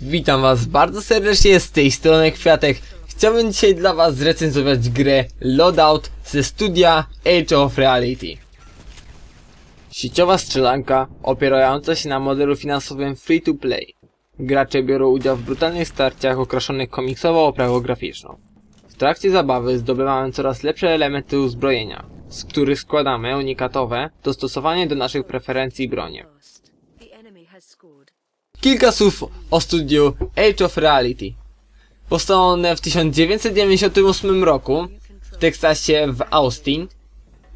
Witam was bardzo serdecznie z tej strony Kwiatek. Chciałbym dzisiaj dla was zrecenzować grę Loadout ze studia Age of Reality. Sieciowa strzelanka opierająca się na modelu finansowym free to play. Gracze biorą udział w brutalnych starciach okraszonych komiksowo oprawą graficzną. W trakcie zabawy zdobywamy coraz lepsze elementy uzbrojenia, z których składamy unikatowe, dostosowanie do naszych preferencji bronie. Kilka słów o studiu Age of Reality. Powstało one w 1998 roku w Teksasie w Austin.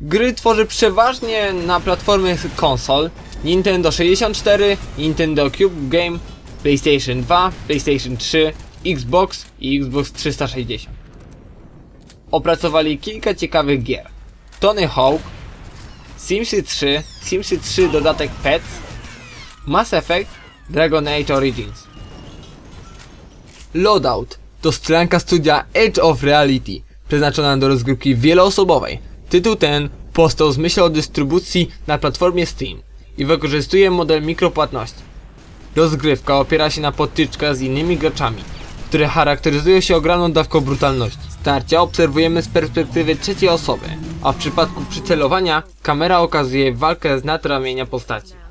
Gry tworzy przeważnie na platformy konsol Nintendo 64, Nintendo Cube Game, PlayStation 2, PlayStation 3, Xbox i Xbox 360. Opracowali kilka ciekawych gier. Tony Hawk, Simsy 3, Simsy 3 dodatek Pets, Mass Effect, Dragon Age Origins. Loadout to stronka studia Age of Reality, przeznaczona do rozgrywki wieloosobowej. Tytuł ten powstał z myślą o dystrybucji na platformie Steam i wykorzystuje model mikropłatności. Rozgrywka opiera się na potyczkach z innymi graczami, które charakteryzują się ogromną dawką brutalności. Starcia obserwujemy z perspektywy trzeciej osoby, a w przypadku przycelowania kamera okazuje walkę z natramienia postaci.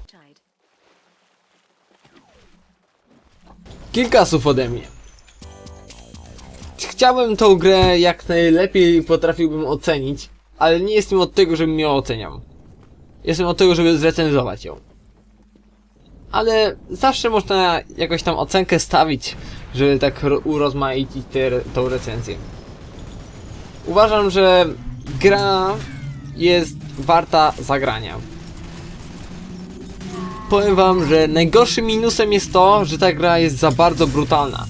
Kilka słów ode mnie. Chciałbym tą grę jak najlepiej potrafiłbym ocenić, ale nie jestem od tego, żebym ją oceniał. Jestem od tego, żeby zrecenzować ją. Ale zawsze można jakoś tam ocenkę stawić, żeby tak ro- urozmaicić tę re- tą recenzję. Uważam, że gra jest warta zagrania. Powiem wam, że najgorszym minusem jest to, że ta gra jest za bardzo brutalna.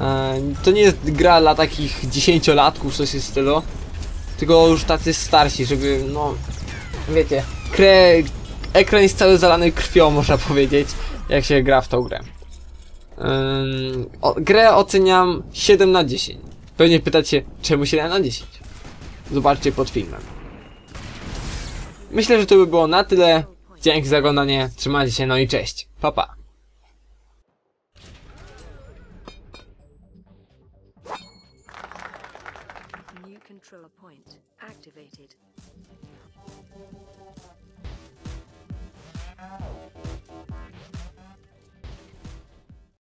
E, to nie jest gra dla takich dziesięciolatków, coś w stylu, tylko już tacy starsi, żeby, no, wiecie, kre, ekran jest cały zalany krwią, można powiedzieć, jak się gra w tą grę. Ym, o, grę oceniam 7 na 10. Pewnie pytacie, czemu 7 na 10? Zobaczcie pod filmem. Myślę, że to by było na tyle. Dzięki za oglądanie, trzymajcie się, no i cześć. Pa, pa. Point activated.